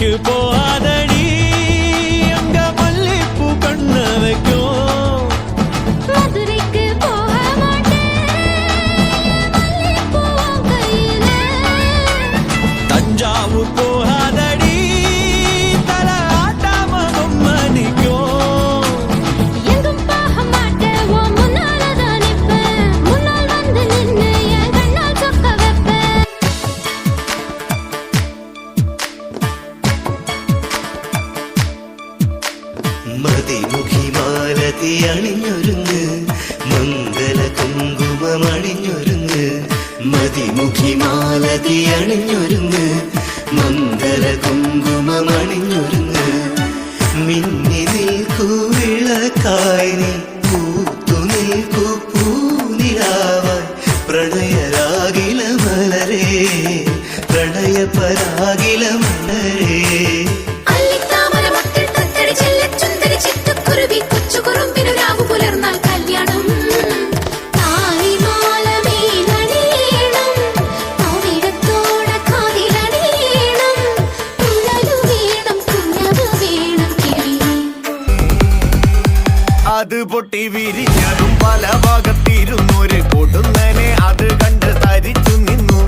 வேலைக்கு போகாதடி മതിമുഖി മാലതി അണിഞ്ഞൊരുങ്ങ് മംഗല കുങ്കുമമണിഞ്ഞൊരുങ്ങ് മതിമുഖി മാലതി അണിഞ്ഞൊരുങ്ങ് മംഗല കുങ്കുമമണിഞ്ഞൊരുങ്ങ് മിന്നി നിൽക്കൂ വിളക്കായി നീ പൂത്തു നിൽക്കൂ പൂനിലാവായി. പ്രണയരാകില മലരേ പ്രണയ പരാകില മലരേ. പൊട്ടി വിരിഞ്ഞതും പല ഭാഗത്തിരുന്നൊരു കൊടുന്നനെ അത് കണ്ട് തരിച്ചു നിന്നു.